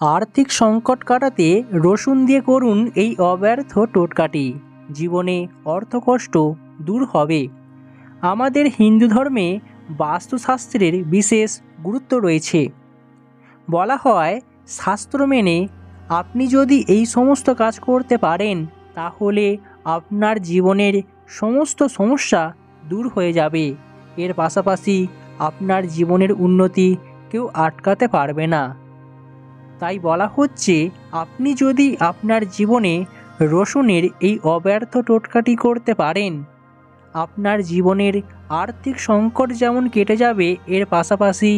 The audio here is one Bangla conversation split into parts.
আর্থিক সংকট কাটাতে রসুন দিয়ে করুন এই অব্যর্থ টোটকাটি। জীবনে অর্থকষ্ট দূর হবে। আমাদের হিন্দু ধর্মে বাস্তুশাস্ত্রের বিশেষ গুরুত্ব রয়েছে। বলা হয়, শাস্ত্র মেনে আপনি যদি এই সমস্ত কাজ করতে পারেন, তাহলে আপনার জীবনের সমস্ত সমস্যা দূর হয়ে যাবে। এর পাশাপাশি আপনার জীবনের উন্নতি কেউ আটকাতে পারবে না। তাই বলা হচ্ছে, আপনি যদি আপনার জীবনে রসুনের এই অব্যর্থ টোটকাটি করতে পারেন, আপনার জীবনের আর্থিক সংকট যেমন কেটে যাবে, এর পাশাপাশি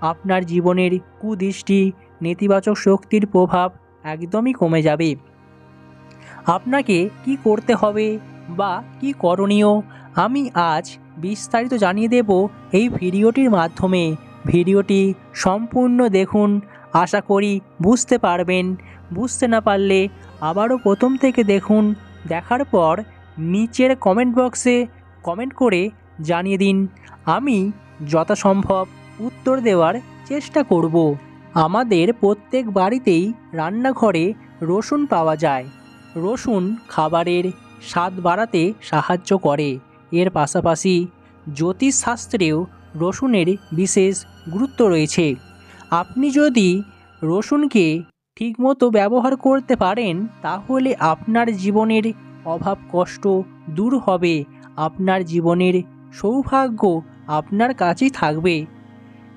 আপনার জীবনের কুদৃষ্টি, নেতিবাচক শক্তির প্রভাব একদমই কমে যাবে। আপনাকে কি করতে হবে বা কি করণীয়, আমি আজ বিস্তারিত জানিয়ে দেব এই ভিডিওটির মাধ্যমে। ভিডিওটি সম্পূর্ণ দেখুন আশা করি বুঝতে পারবেন। বুঝতে না পারলে আবারও প্রথম থেকে দেখুন। দেখার পর নিচের কমেন্ট বক্সে কমেন্ট করে জানিয়ে দিন, আমি যথাসম্ভব উত্তর দেওয়ার চেষ্টা করব। আমাদের প্রত্যেক বাড়িতেই রান্নাঘরে রসুন পাওয়া যায়। রসুন খাবারের স্বাদ বাড়াতে সাহায্য করে। এর পাশাপাশি জ্যোতিষশাস্ত্রেও রসুনের বিশেষ গুরুত্ব রয়েছে। আপনি যদি রসুনকে ঠিকমতো ব্যবহার করতে পারেন, তাহলে আপনার জীবনের অভাব কষ্ট দূর হবে। আপনার জীবনের সৌভাগ্য আপনার কাছেই থাকবে।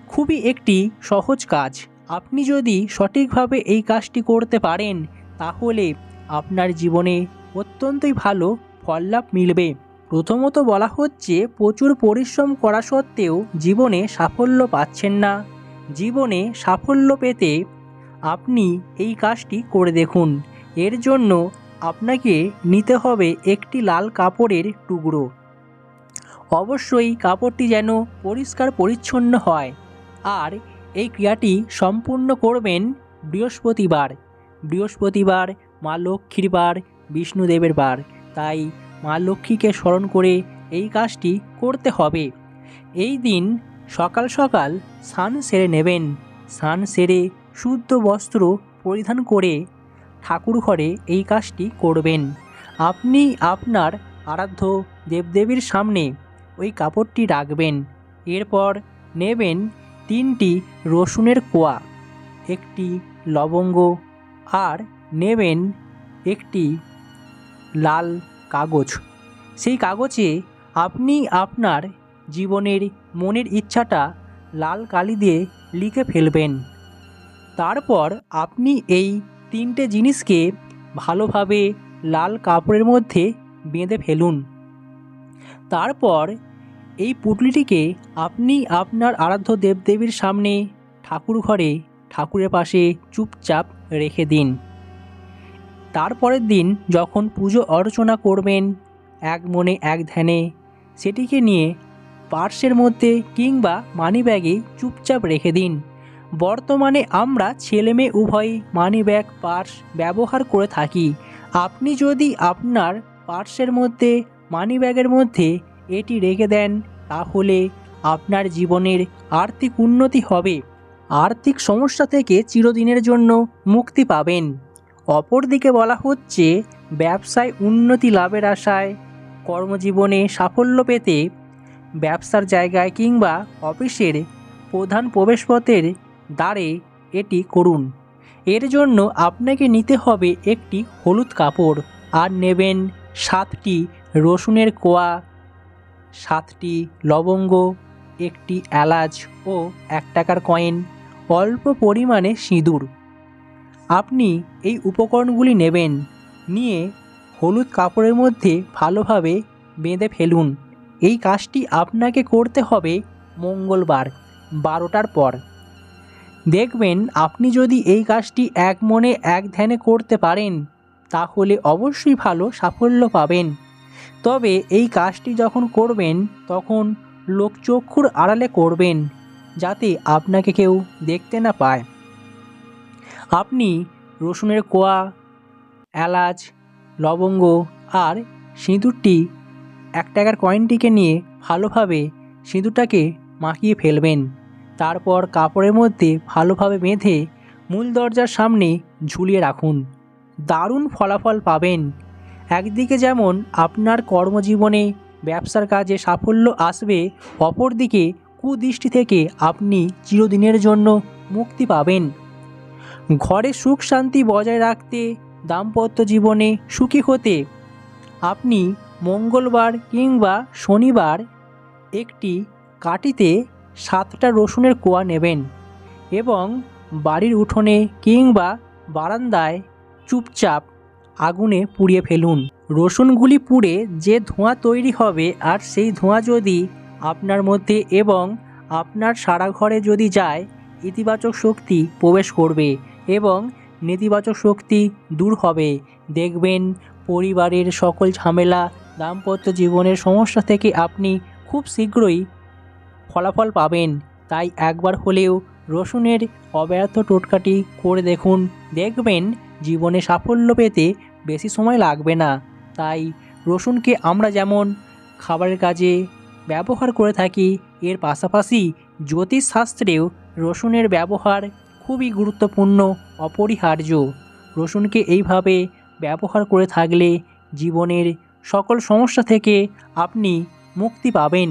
খুবই একটি সহজ কাজ। আপনি যদি সঠিকভাবে এই কাজটি করতে পারেন, তাহলে আপনার জীবনে অত্যন্তই ভালো ফললাভ মিলবে। প্রথমত বলা হচ্ছে, প্রচুর পরিশ্রম করা সত্ত্বেও জীবনে সাফল্য পাচ্ছেন না। জীবনে সাফল্য পেতে আপনি এই কাজটি করে দেখুন। এর জন্য আপনাকে নিতে হবে একটি লাল কাপড়ের টুকরো। অবশ্যই কাপড়টি যেন পরিষ্কার পরিচ্ছন্ন হয়। আর এই ক্রিয়াটি সম্পূর্ণ করবেন বৃহস্পতিবার। বৃহস্পতিবার মা লক্ষ্মীর বার, বিষ্ণুদেবের বার। তাই মা লক্ষ্মীকে স্মরণ করে এই কাজটি করতে হবে। এই দিন সকাল সকাল স্নান সেরে নেবেন। স্নান সেরে শুদ্ধ বস্ত্র পরিধান করে ঠাকুর ঘরে এই কাজটি করবেন। আপনি আপনার আরাধ্য দেবদেবীর সামনে ওই কাপড়টি রাখবেন। এরপর নেবেন তিনটি রসুনের কোয়া, একটি লবঙ্গ আর নেবেন একটি লাল কাগজ। সেই কাগজে আপনি আপনার জীবনের মনের ইচ্ছাটা লাল কালি দিয়ে লিখে ফেলবেন। তারপর আপনি এই তিনটে জিনিসকে ভালোভাবে লাল কাপড়ের মধ্যে বেঁধে ফেলুন। তারপর এই পুটলিটিকে আপনি আপনার আরাধ্য দেবদেবীর সামনে ঠাকুর ঘরে ঠাকুরের পাশে চুপচাপ রেখে দিন। তারপরের দিন যখন পুজো অর্চনা করবেন, এক মনে এক ধ্যানে সেটিকে নিয়ে পার্সের মধ্যে কিংবা মানিব্যাগে চুপচাপ রেখে দিন। বর্তমানে আমরা ছেলে মেয়ে উভয়ই মানিব্যাগ পার্স ব্যবহার করে থাকি। আপনি যদি আপনার পার্সের মধ্যে, মানিব্যাগের মধ্যে এটি রেখে দেন, তাহলে আপনার জীবনের আর্থিক উন্নতি হবে। আর্থিক সমস্যা থেকে চিরদিনের জন্য মুক্তি পাবেন। অপরদিকে বলা হচ্ছে, ব্যবসায় উন্নতি লাভের আশায় কর্মজীবনে সাফল্য পেতে ব্যবসার জায়গায় কিংবা অফিসের প্রধান প্রবেশপথের দ্বারে এটি করুন। এর জন্য আপনাকে নিতে হবে একটি হলুদ কাপড় আর নেবেন সাতটি রসুনের কোয়া, সাতটি লবঙ্গ, একটি এলাচ ও এক টাকার কয়েন, অল্প পরিমাণে সিঁদুর। আপনি এই উপকরণগুলি নেবেন, নিয়ে হলুদ কাপড়ের মধ্যে ভালোভাবে বেঁধে ফেলুন। এই কাজটি আপনাকে করতে হবে মঙ্গলবার, বারোটার পর। দেখবেন, আপনি যদি এই কাজটি এক মনে এক ধ্যানে করতে পারেন, তাহলে অবশ্যই ভালো সাফল্য পাবেন। তবে এই কাজটি যখন করবেন, তখন লোকচক্ষুর আড়ালে করবেন, যাতে আপনাকে কেউ দেখতে না পায়। আপনি রসুনের কোয়া, এলাচ, লবঙ্গ আর সিঁদুরটি এক টাকার কয়েনটিকে নিয়ে ভালোভাবে সিঁদুরটাকে মাখিয়ে ফেলবেন। তারপর কাপড়ের মধ্যে ভালোভাবে বেঁধে মূল দরজার সামনে ঝুলিয়ে রাখুন। দারুণ ফলাফল পাবেন। একদিকে যেমন আপনার কর্মজীবনে ব্যবসার কাজে সাফল্য আসবে, অপরদিকে কুদৃষ্টি থেকে আপনি চিরদিনের জন্য মুক্তি পাবেন। ঘরে সুখ শান্তি বজায় রাখতে দাম্পত্য জীবনে সুখী হতে আপনি মঙ্গলবার কিংবা শনিবার একটি কাটিতে সাতটা রসুনের কোয়া নেবেন এবং বাড়ির উঠোনে কিংবা বারান্দায় চুপচাপ আগুনে পুড়িয়ে ফেলুন। রসুনগুলি পুড়ে যে ধোঁয়া তৈরি হবে আর সেই ধোঁয়া যদি আপনার মধ্যে এবং আপনার সারা ঘরে যদি যায়, ইতিবাচক শক্তি প্রবেশ করবে এবং নেতিবাচক শক্তি দূর হবে। দেখবেন পরিবারের সকল ঝামেলা দাম্পত্য জীবনের সমস্যা থেকে আপনি খুব শীঘ্রই ফলাফল পাবেন। তাই একবার হলেও রসুনের অব্যর্থ টোটকাটি করে দেখুন। দেখবেন জীবনে সাফল্য পেতে বেশি সময় লাগবে না। তাই রসুনকে আমরা যেমন খাবারের কাজে ব্যবহার করে থাকি, এর পাশাপাশি জ্যোতিষশাস্ত্রেও রসুনের ব্যবহার খুবই গুরুত্বপূর্ণ, অপরিহার্য। রসুনকে এইভাবে ব্যবহার করে থাকলে জীবনের সকল সমস্যা থেকে আপনি মুক্তি পাবেন।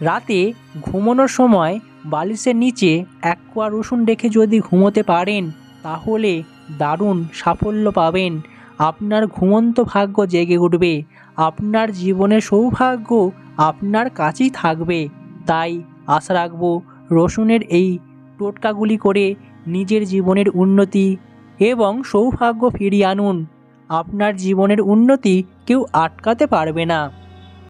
রাতে ঘুমানোর সময় বালিশের নিচে এক কোয়া রসুন রেখে যদি ঘুমোতে পারেন, তাহলে দারুণ সাফল্য পাবেন। আপনার ঘুমন্ত ভাগ্য জেগে উঠবে, আপনার জীবনের সৌভাগ্য আপনার কাছেই থাকবে। তাই আশা রাখব, রসুনের এই টোটকাগুলি করে নিজের জীবনের উন্নতি এবং সৌভাগ্য ফিরিয়ে আনুন। আপনার জীবনের উন্নতি কেউ আটকাতে পারবে না।